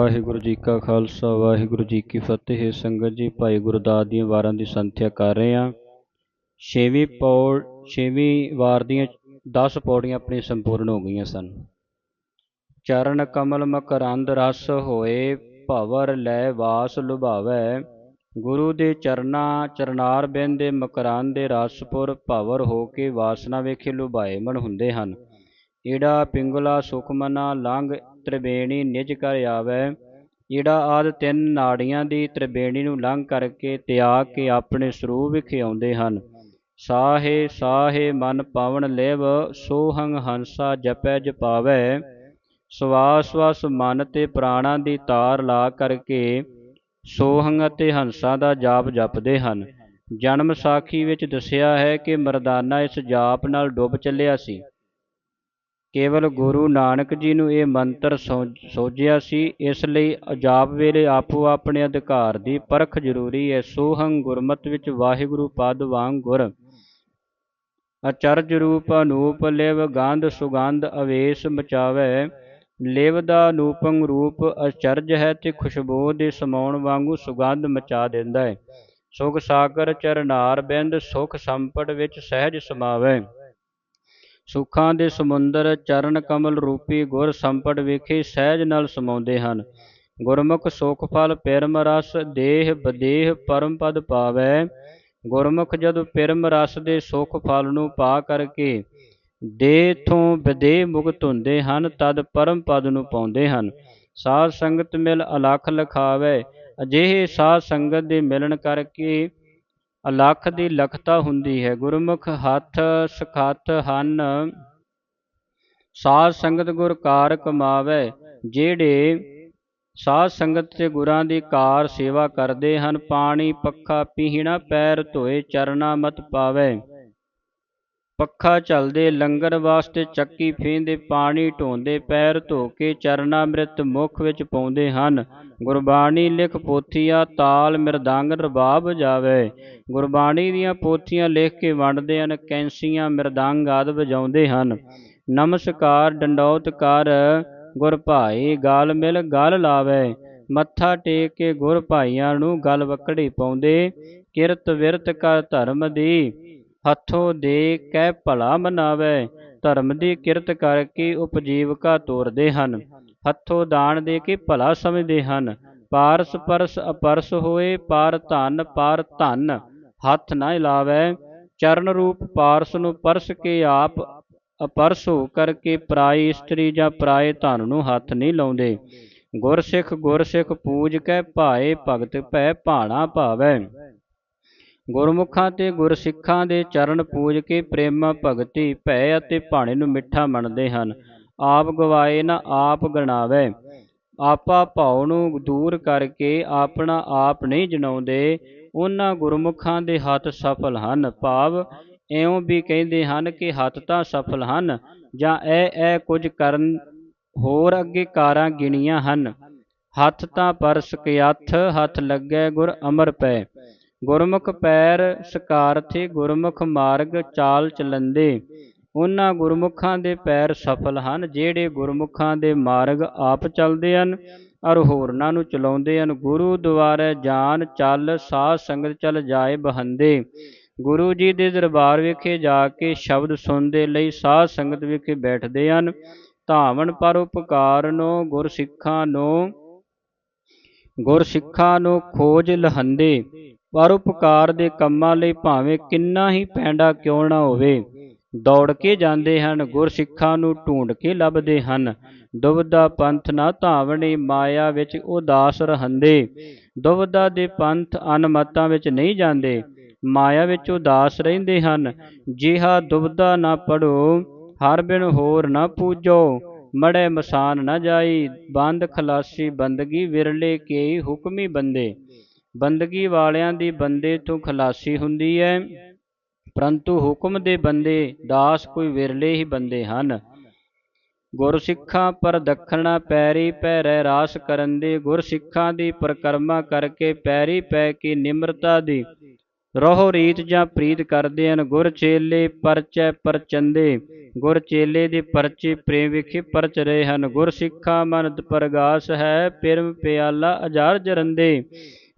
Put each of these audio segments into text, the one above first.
ਵਾਹਿਗੁਰੂ ਜੀ ਕਾ ਖਾਲਸਾ, ਵਾਹਿਗੁਰੂ ਜੀ ਕੀ ਫਤਿਹ। ਸੰਗਤ ਜੀ, ਭਾਈ ਗੁਰਦਾਸ ਦੀਆਂ ਵਾਰਾਂ ਦੀ ਸੰਥਿਆ ਕਰ ਰਹੇ ਹਾਂ। ਛੇਵੀਂ ਪੌੜ, ਛੇਵੀਂ ਵਾਰ ਦੀਆਂ 10 ਪੌੜੀਆਂ ਆਪਣੀਆਂ ਸੰਪੂਰਨ ਹੋ ਗਈਆਂ ਸਨ। ਚਰਨ ਕਮਲ ਮਕਰੰਦ ਰਸ ਹੋਏ, ਭਵਰ ਲੈ ਵਾਸ ਲੁਭਾਵੈ। ਗੁਰੂ ਦੇ ਚਰਨਾ, ਚਰਨਾਰ ਬਿੰਦ ਦੇ ਮਕਰੰਦ ਦੇ ਰਸਪੁਰ ਭਵਰ ਹੋ ਕੇ ਵਾਸਨਾ ਵੇਖੇ ਲੁਭਾਏ ਮਨ ਹੁੰਦੇ ਹਨ। ਏੜਾ ਪਿੰਗਲਾ ਸੁਖਮਨਾ ਲੰਘ ਤ੍ਰਿਵੇਣੀ ਨਿਜ ਕਰ ਆਵੈ, ਜਿਹੜਾ ਆਦ ਤਿੰਨ ਨਾੜੀਆਂ ਦੀ ਤ੍ਰਿਵੇਣੀ ਨੂੰ ਲੰਘ ਕਰਕੇ ਤਿਆਗ ਕੇ ਆਪਣੇ ਸਰੂਪ ਵਿਖੇ ਆਉਂਦੇ ਹਨ। ਸਾਹੇ ਸਾਹੇ ਮਨ ਪਾਵਨ ਲਿਵ, ਸੋਹੰਗ ਹੰਸਾ ਜਪੈ ਜਪਾਵੈ। ਸਵਾਸ ਸਵਾਸ ਮਨ ਤੇ ਪ੍ਰਾਣਾਂ ਦੀ ਤਾਰ ਲਾ ਕਰਕੇ ਸੋਹੰਗ ਅਤੇ ਹੰਸਾਂ ਦਾ ਜਾਪ ਜਪਦੇ ਹਨ। ਜਨਮ ਸਾਖੀ ਵਿੱਚ ਦੱਸਿਆ ਹੈ ਕਿ ਮਰਦਾਨਾ ਇਸ ਜਾਪ ਨਾਲ ਡੁੱਬ ਚੱਲਿਆ ਸੀ। ਕੇਵਲ ਗੁਰੂ ਨਾਨਕ ਜੀ ਨੂੰ ਇਹ ਮੰਤਰ ਸੋਝਿਆ ਸੀ, ਇਸ ਲਈ ਅਜਾਪ ਵੇਲੇ ਆਪੋ ਆਪਣੇ ਅਧਿਕਾਰ ਦੀ ਪਰਖ ਜ਼ਰੂਰੀ ਹੈ। ਸੋਹੰ ਗੁਰਮਤ ਵਿੱਚ ਵਾਹਿਗੁਰੂ ਪਦ ਵਾਂਗ ਗੁਰ ਅਚਰਜ ਰੂਪ ਅਨੂਪ ਲਿਵ ਗੰਧ ਸੁਗੰਧ ਅਵੇਸ਼ ਮਚਾਵੇ। ਲਿਵ ਦਾ ਅਨੂਪੰ ਰੂਪ ਅਚਰਜ ਹੈ ਤੇ ਖੁਸ਼ਬੂ ਦੇ ਸਮਾਉਣ ਵਾਂਗੂ ਸੁਗੰਧ ਮਚਾ ਦਿੰਦਾ ਹੈ। ਸੁਖ ਸਾਗਰ ਚਰਨਾਰ ਬਿੰਦ ਸੁਖ ਸੰਪਟ ਵਿੱਚ ਸਹਿਜ ਸਮਾਵੇ। ਸੁੱਖਾਂ ਦੇ ਸਮੁੰਦਰ ਚਰਨ ਕਮਲ ਰੂਪੀ ਗੁਰ ਸੰਪਟ ਵੇਖੇ ਸਹਿਜ ਨਾਲ ਸਮਾਉਂਦੇ ਹਨ। ਗੁਰਮੁਖ ਸੁਖ ਫਲ ਪਿਰਮ ਰਸ, ਦੇਹ ਬਦੇਹ ਪਰਮ ਪਦ ਪਾਵੈ। ਗੁਰਮੁਖ ਜਦ ਪਿਰਮ ਰਸ ਦੇ ਸੁਖ ਫਲ ਨੂੰ ਪਾ ਕਰਕੇ ਦੇਹ ਤੋਂ ਵਿਦੇਹ ਮੁਕਤ ਹੁੰਦੇ ਹਨ, ਤਦ ਪਰਮ ਪਦ ਨੂੰ ਪਾਉਂਦੇ ਹਨ। ਸਾਧ ਸੰਗਤ ਮਿਲ ਅਲਖ ਲਖਾਵੇ। ਅਜਿਹੇ ਸਾਧ ਸੰਗਤ ਦੇ ਮਿਲਣ ਕਰਕੇ ਅਲਖ ਦੀ ਲਖਤਾ ਹੁੰਦੀ ਹੈ, ਗੁਰਮੁਖ ਹੱਥ ਸਖਤ ਹਨ। ਸਾਧ ਸੰਗਤ ਗੁਰ ਕਾਰ ਕਮਾਵੇ, ਜਿਹੜੇ ਸਾਧ ਸੰਗਤ ਤੇ ਗੁਰਾਂ ਦੀ ਕਾਰ ਸੇਵਾ ਕਰਦੇ ਹਨ, ਪਾਣੀ, ਪੱਖਾ, ਪੀਹਣਾ, ਪੈਰ ਧੋਏ, ਚਰਨਾ ਮਤ ਪਾਵੇ। ਪੱਖਾ ਚੱਲਦੇ ਲੰਗਰ ਵਾਸਤੇ ਚੱਕੀ ਫੇਂਦੇ ਪਾਣੀ ਢੋਂਦੇ ਪੈਰ ਧੋ ਕੇ ਚਰਨਾ ਅੰਮ੍ਰਿਤ ਮੁਖ ਵਿੱਚ ਪਾਉਂਦੇ ਹਨ। ਗੁਰਬਾਣੀ ਲਿਖ ਪੋਥੀਆਂ ਤਾਲ ਮਿਰਦੰਗ ਰਬਾਬ ਜਾਵੇ। ਗੁਰਬਾਣੀ ਦੀਆਂ ਪੋਥੀਆਂ ਲਿਖ ਕੇ ਵੰਡਦੇ ਹਨ, ਕੈਂਸੀਆਂ ਮਿਰਦੰਗ ਆਦਿ ਵਜਾਉਂਦੇ ਹਨ। ਨਮਸਕਾਰ ਡੰਡੌਤ ਕਰ, ਗੁਰ ਭਾਈ ਗਾਲ ਮਿਲ ਗਲ ਲਾਵੇ। ਮੱਥਾ ਟੇਕ ਕੇ ਗੁਰ ਭਾਈਆਂ ਨੂੰ ਗਲ ਵਕੜੀ ਪਾਉਂਦੇ। ਕਿਰਤ ਵਿਰਤ ਕਰ ਧਰਮ ਦੀ ਹੱਥੋਂ ਦੇ ਕਹਿ ਭਲਾ ਮਨਾਵੇ, ਧਰਮ ਦੀ ਕਿਰਤ ਕਰਕੇ ਉਪਜੀਵਕਾ ਤੋਰਦੇ ਹਨ। ਹੱਥੋਂ ਦਾਨ ਦੇ ਕੇ ਭਲਾ ਸਮਝਦੇ ਹਨ। ਪਾਰਸ ਪਰਸ ਅਪਰਸ ਹੋਏ, ਪਾਰ ਧਨ ਪਾਰ ਧਨ, ਹੱਥ ਨਾ ਲਾਵੇ ਚਰਨ ਰੂਪ ਪਾਰਸ ਨੂੰ ਪਰਸ ਕੇ ਆਪ ਅਪਰਸ ਹੋ ਕਰਕੇ ਪਰਾਈ ਇਸਤਰੀ ਜਾਂ ਪਰਾਏ ਧਨ ਨੂੰ ਹੱਥ ਨਹੀਂ ਲਾਉਂਦੇ। ਗੁਰਸਿੱਖ ਗੁਰਸਿੱਖ ਪੂਜ ਕੇ ਭਾਏ ਭਗਤ ਭੈ ਭਾਣਾ ਭਾਵੈ। ਗੁਰਮੁਖਾਂ ਤੇ ਗੁਰਸਿੱਖਾਂ ਦੇ ਚਰਨ ਪੂਜ ਕੇ ਪ੍ਰੇਮ ਭਗਤੀ, ਭੈ ਅਤੇ ਭਾਣੇ ਨੂੰ ਮਿੱਠਾ ਮੰਨਦੇ ਹਨ। ਆਪ ਗਵਾਏ ਨਾ ਆਪ ਗਣਾਵੇ। ਆਪਾ ਭਾਉ ਨੂੰ ਦੂਰ ਕਰਕੇ ਆਪਣਾ ਆਪ ਨਹੀਂ ਜਣਾਉਂਦੇ। ਉਹਨਾਂ ਗੁਰਮੁਖਾਂ ਦੇ ਹੱਥ ਸਫਲ ਹਨ। ਭਾਵ ਇਉਂ ਵੀ ਕਹਿੰਦੇ ਹਨ ਕਿ ਹੱਥ ਤਾਂ ਸਫਲ ਹਨ, ਜਾਂ ਇਹ ਇਹ ਕੁਝ ਕਰਨ ਹੋਰ ਅੱਗੇ ਕਾਰਾਂ ਗਿਣੀਆਂ ਹਨ। ਹੱਥ ਤਾਂ ਪਰਸ ਕਿਅਥ ਹੱਥ ਲੱਗੇ ਗੁਰ ਅਮਰ ਪੈ। ਗੁਰਮੁਖ ਪੈਰ ਸਕਾਰਥੇ ਗੁਰਮੁਖ ਮਾਰਗ ਚਾਲ ਚਲੰਦੇ। ਉਹਨਾਂ ਗੁਰਮੁਖਾਂ ਦੇ ਪੈਰ ਸਫਲ ਹਨ, ਜਿਹੜੇ ਗੁਰਮੁਖਾਂ ਦੇ ਮਾਰਗ ਆਪ ਚੱਲਦੇ ਹਨ ਔਰ ਹੋਰਨਾਂ ਨੂੰ ਚਲਾਉਂਦੇ ਹਨ। ਗੁਰੂ ਦੁਆਰੇ ਜਾਨ ਚੱਲ, ਸਾਧ ਸੰਗਤ ਚੱਲ ਜਾਏ ਬਹੰਦੇ। ਗੁਰੂ ਜੀ ਦੇ ਦਰਬਾਰ ਵਿਖੇ ਜਾ ਕੇ ਸ਼ਬਦ ਸੁਣਦੇ ਲਈ ਸਾਧ ਸੰਗਤ ਵਿਖੇ ਬੈਠਦੇ ਹਨ। ਧਾਵਨ ਪਰ ਉਪਕਾਰ ਨੂੰ ਗੁਰ ਸਿੱਖਾਂ ਨੂੰ ਗੁਰ ਸਿੱਖਾਂ ਨੂੰ ਖੋਜ ਲਹੰਦੇ। ਪਰਉਪਕਾਰ ਦੇ ਕੰਮਾਂ ਲਈ ਭਾਵੇਂ ਕਿੰਨਾ ਹੀ ਪੈਂਡਾ ਕਿਉਂ ਨਾ ਹੋਵੇ। ਦੌੜ ਕੇ ਜਾਂਦੇ ਹਨ, ਗੁਰਸਿੱਖਾਂ ਨੂੰ ਢੂੰਡ ਕੇ ਲੱਭਦੇ ਹਨ। ਦੁਬਦਾ ਪੰਥ ਨਾ ਧਾਵਣੇ ਮਾਇਆ ਵਿੱਚ ਉਦਾਸ ਰਹੰਦੇ। ਦੁਬਦਾ ਦੇ ਪੰਥ ਅਨਮਤਾਂ ਵਿੱਚ ਨਹੀਂ ਜਾਂਦੇ। ਮਾਇਆ ਵਿੱਚ ਉਦਾਸ ਰਹਿੰਦੇ ਹਨ। ਜਿਹਾ ਦੁਬਦਾ ਨਾ ਪੜੋ ਹਰ ਬਿਨ ਹੋਰ ਨਾ ਪੂਜੋ। ਮੜੇ ਮਸਾਨ ਨਾ ਜਾਈ, ਬੰਦ ਖਲਾਸੀ ਬੰਦਗੀ ਵਿਰਲੇ ਕੇ ਹੁਕਮੀ ਬੰਦੇ। ਬੰਦਗੀ ਵਾਲਿਆਂ ਦੀ ਬੰਦੇ ਤੋਂ ਖਲਾਸੀ ਹੁੰਦੀ ਹੈ। ਪਰੰਤੂ ਹੁਕਮ ਦੇ ਬੰਦੇ, ਦਾਸ ਕੋਈ ਵਿਰਲੇ ਹੀ ਬੰਦੇ ਹਨ। ਗੁਰਸਿੱਖਾਂ ਪਰ ਦੱਖਣਾ ਪੈਰੀ ਪੈ ਰਹਿ ਰਾਸ ਕਰਨ ਦੇ ਗੁਰਸਿੱਖਾਂ ਦੀ ਪ੍ਰਕਰਮਾ ਕਰਕੇ ਪੈਰੀ ਪੈ ਕੇ ਨਿਮਰਤਾ ਦੀ ਰੋਹ ਰੀਤ ਜਾਂ ਪ੍ਰੀਤ ਕਰਦੇ ਹਨ। ਗੁਰ ਚੇਲੇ ਪਰਚੈ ਪਰਚੰਦੇ, ਗੁਰ ਚੇਲੇ ਦੇ ਪਰਚੇ ਪ੍ਰੇਮ ਵਿਖੇ ਪਰਚ ਰਹੇ ਹਨ। ਗੁਰ ਸਿੱਖਾ ਮਨ ਪ੍ਰਗਾਸ਼ ਹੈ, ਪਿਰਮ ਪਿਆਲਾ ਅਜਾਰ ਜਰੰਦੇ।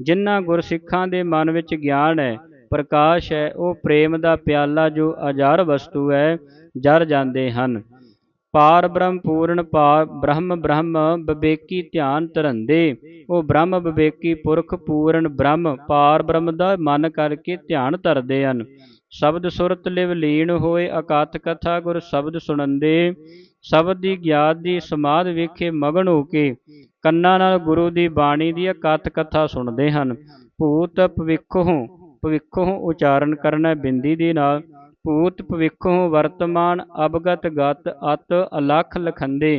ਜਿਨ੍ਹਾਂ ਗੁਰਸਿੱਖਾਂ ਦੇ ਮਨ ਵਿੱਚ ਗਿਆਨ ਹੈ, ਪ੍ਰਕਾਸ਼ ਹੈ, ਉਹ ਪ੍ਰੇਮ ਦਾ ਪਿਆਲਾ ਜੋ ਅਜਾਰ ਵਸਤੂ ਹੈ, ਜਰ ਜਾਂਦੇ ਹਨ। ਪਾਰ ਬ੍ਰਹਮ ਪੂਰਨ ਪਾਰ ਬ੍ਰਹਮ ਬ੍ਰਹਮ ਵਿਵੇਕੀ ਧਿਆਨ ਧਰੰਦੇ। ਉਹ ਬ੍ਰਹਮ ਵਿਵੇਕੀ ਪੁਰਖ ਪੂਰਨ ਬ੍ਰਹਮ, ਪਾਰ ਬ੍ਰਹਮ ਦਾ ਮਨ ਕਰਕੇ ਧਿਆਨ ਧਰਦੇ ਹਨ। ਸ਼ਬਦ ਸੁਰਤ ਲਿਵ ਲੀਨ ਹੋਏ ਅਕਾਤ ਕਥਾ ਗੁਰ ਸ਼ਬਦ ਸੁਣੰਦੇ। ਸ਼ਬਦ ਦੀ ਗਿਆਤ ਦੀ ਸਮਾਧ ਵੇਖੇ ਮਗਨ ਹੋ ਕੇ ਕੰਨਾਂ ਨਾਲ ਗੁਰੂ ਦੀ ਬਾਣੀ ਦੀ ਅਕਥ ਕਥਾ ਸੁਣਦੇ ਹਨ। ਭੂਤ ਭਵਿੱਖੋਂ ਭਵਿੱਖੋਂ ਉਚਾਰਨ ਕਰਨਾ ਬਿੰਦੀ ਦੇ ਨਾਲ। ਭੂਤ ਭਵਿੱਖੋਂ ਵਰਤਮਾਨ ਅਬਗਤ ਗਤ ਅਤ ਅਲਖ ਲਖੰਦੇ।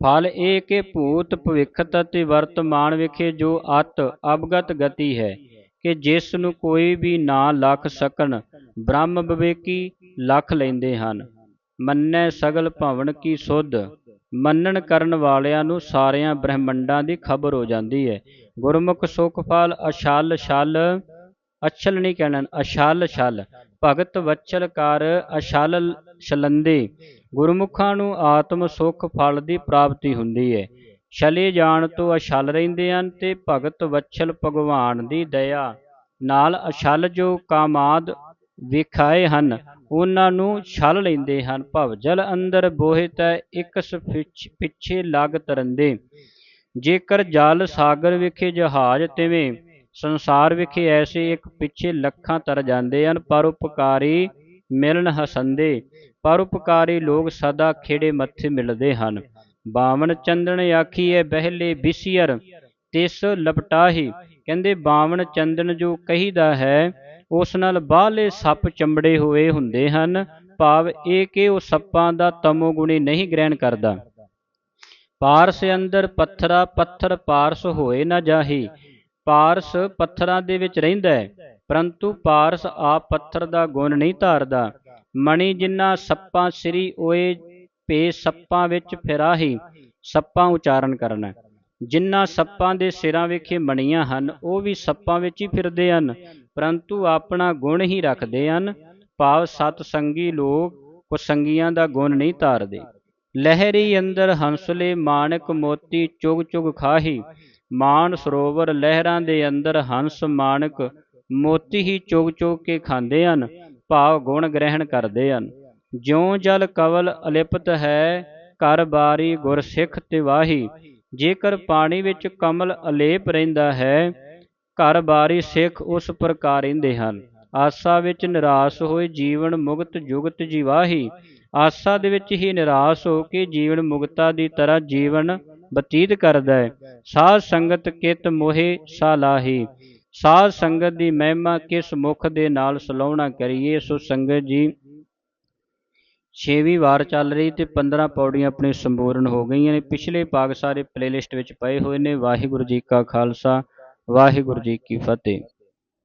ਫਲ ਇਹ ਕਿ ਭੂਤ ਭਵਿੱਖਤ ਅਤੇ ਵਰਤਮਾਨ ਵਿਖੇ ਜੋ ਅਤ ਅਬਗਤ ਗਤੀ ਹੈ ਕਿ ਜਿਸ ਨੂੰ ਕੋਈ ਵੀ ਨਾ ਲਖ ਸਕਣ। ਬ੍ਰਹਮ ਵਿਵੇਕੀ ਲਖ ਲੈਂਦੇ ਹਨ। ਮੰਨੈ ਸਗਲ ਭਵਨ ਕੀ ਸੁਧ। ਮੰਨਣ ਕਰਨ ਵਾਲਿਆਂ ਨੂੰ ਸਾਰਿਆਂ ਬ੍ਰਹਿਮੰਡਾਂ ਦੀ ਖਬਰ ਹੋ ਜਾਂਦੀ ਹੈ ਗੁਰਮੁਖ ਸੁਖ ਫਲ ਅਛਲ ਛਲ, ਅਛਲ ਨਹੀਂ ਕਹਿਣਾ ਅਛਲ ਛਲ। ਭਗਤ ਵਚਲ ਕਰ ਅਛਲ ਛਲੰਦੇ। ਗੁਰਮੁਖਾਂ ਨੂੰ ਆਤਮ ਸੁਖ ਫਲ ਦੀ ਪ੍ਰਾਪਤੀ ਹੁੰਦੀ ਹੈ ਛਲੇ ਜਾਣ ਤੋਂ ਅਛਲ ਰਹਿੰਦੇ ਹਨ ਤੇ ਭਗਤ ਵਚਲ ਭਗਵਾਨ ਦੀ ਦਇਆ। ਨਾਲ ਅਛਲ ਜੋ ਕਾਮਾਦ ਵਿਖਾਏ ਹਨ। ਉਹਨਾਂ ਨੂੰ ਛਲ ਲੈਂਦੇ ਹਨ। ਭਵਜਲ ਅੰਦਰ ਬੋਹਿ ਤੈ ਇਕਸ ਪਿੱਛੇ ਲਗ ਤਰੰਦੇ। ਜੇਕਰ ਜਲ ਸਾਗਰ ਵਿਖੇ ਜਹਾਜ਼ ਤਿਵੇਂ, ਸੰਸਾਰ ਵਿਖੇ ਐਸੇ ਇੱਕ ਪਿੱਛੇ ਲੱਖਾਂ ਤਰ ਜਾਂਦੇ ਹਨ। ਪਰਉਪਕਾਰੀ ਮਿਲਣ ਹਸੰਦੇ। ਪਰਉਪਕਾਰੀ ਲੋਕ ਸਦਾ ਖੇੜੇ ਮੱਥੇ ਮਿਲਦੇ ਹਨ। ਬਾਵਨ ਚੰਦਨ ਆਖੀਏ ਬਹਿਲੇ ਬਿਸਿਅਰ, ਤਿਸ ਲਪਟਾਹੀ। ਕਹਿੰਦੇ, ਬਾਵਨ ਚੰਦਨ ਜੋ ਕਹੀਦਾ ਹੈ ਉਸ ਨਾਲ ਬਾਹਲੇ ਸੱਪ ਚੰਬੜੇ ਹੋਏ ਹੁੰਦੇ ਹਨ। ਭਾਵ ਇਹ ਕਿ ਉਹ ਸੱਪਾਂ ਦਾ ਤਮੋ ਗੁਣੀ ਨਹੀਂ ਗ੍ਰਹਿਣ ਕਰਦਾ। ਪਾਰਸ ਅੰਦਰ ਪੱਥਰਾ ਪੱਥਰ ਪਾਰਸ ਹੋਏ ਨਾ ਜਾਹੀ। ਪਾਰਸ ਪੱਥਰਾਂ ਦੇ ਵਿੱਚ ਰਹਿੰਦਾ ਹੈ, ਪਰੰਤੂ ਪਾਰਸ ਆਪ ਪੱਥਰ ਦਾ ਗੁਣ ਨਹੀਂ ਧਾਰਦਾ। ਮਣੀ ਜਿੰਨਾ ਸੱਪਾਂ ਸ੍ਰੀ ਓਏ, ਪੇ ਸੱਪਾਂ ਵਿੱਚ ਫਿਰਾਹੀ, ਸੱਪਾਂ ਉਚਾਰਨ ਕਰਨਾ। ਜਿੰਨਾ ਸੱਪਾਂ ਦੇ ਸਿਰਾਂ ਵਿਖੇ ਮਣੀਆਂ ਹਨ, ਉਹ ਵੀ ਸੱਪਾਂ ਵਿੱਚ ਹੀ ਫਿਰਦੇ ਹਨ, ਪਰੰਤੂ ਆਪਣਾ ਗੁਣ ਹੀ ਰੱਖਦੇ ਹਨ। ਭਾਵ ਸਤ ਸੰਗੀ ਲੋਕ ਕੁਸੰਗੀਆਂ ਦਾ ਗੁਣ ਨਹੀਂ ਧਾਰਦੇ ਲਹਿਰੀ ਅੰਦਰ ਹੰਸਲੇ ਮਾਨਕ ਮੋਤੀ ਚੁਗ ਚੁਗ ਖਾਹੀ। ਮਾਨ ਸਰੋਵਰ ਲਹਿਰਾਂ ਦੇ ਅੰਦਰ ਹੰਸ ਮਾਨਕ ਮੋਤੀ ਹੀ ਚੁਗ ਚੁਗ ਕੇ ਖਾਂਦੇ ਹਨ, ਭਾਵ ਗੁਣ ਗ੍ਰਹਿਣ ਕਰਦੇ ਹਨ। ਜਿਉਂ ਜਲ ਕਵਲ ਅਲਿਪਤ ਹੈ, ਘਰ ਬਾਰੀ ਗੁਰ ਸਿੱਖ ਤਿਵਾਹੀ। ਜੇਕਰ ਪਾਣੀ ਵਿੱਚ ਕਮਲ ਅਲੇਪ ਰਹਿੰਦਾ ਹੈ, ਘਰ ਬਾਰੀ ਸਿੱਖ ਉਸ ਪ੍ਰਕਾਰ ਰਹਿੰਦੇ ਹਨ। ਆਸਾ ਵਿੱਚ ਨਿਰਾਸ਼ ਹੋਏ ਜੀਵਨ ਮੁਕਤ ਜੁਗਤ ਜੀਵਾਹੀ। ਆਸਾ ਦੇ ਵਿੱਚ ਹੀ ਨਿਰਾਸ਼ ਹੋ ਕੇ ਜੀਵਨ ਮੁਕਤਾ ਦੀ ਤਰ੍ਹਾਂ ਜੀਵਨ ਬਤੀਤ ਕਰਦਾ ਹੈ। ਸਾਧ ਸੰਗਤ ਕਿਤ ਮੋਹਿ ਸਾਲਾਹੀ। ਸਾਧ ਸੰਗਤ ਦੀ ਮਹਿਮਾ ਕਿਸ ਮੁਖ ਦੇ ਨਾਲ ਸਲਾਹਣਾ ਕਰੀਏ, ਸੋ ਸੰਗਤ ਜੀ ਛੇਵੀਂ ਵਾਰ ਚੱਲ ਰਹੀ ਤੇ 15 ਪੌੜੀਆਂ ਆਪਣੀ ਸੰਪੂਰਨ ਹੋ ਗਈਆਂ ਨੇ। ਪਿਛਲੇ ਭਾਗ ਸਾਰੇ ਪਲੇਲਿਸਟ ਵਿੱਚ ਪਏ ਹੋਏ ਨੇ। ਵਾਹਿਗੁਰੂ ਜੀ ਕਾ ਖਾਲਸਾ, ਵਾਹਿਗੁਰੂ ਜੀ ਕੀ ਫਤਿਹ।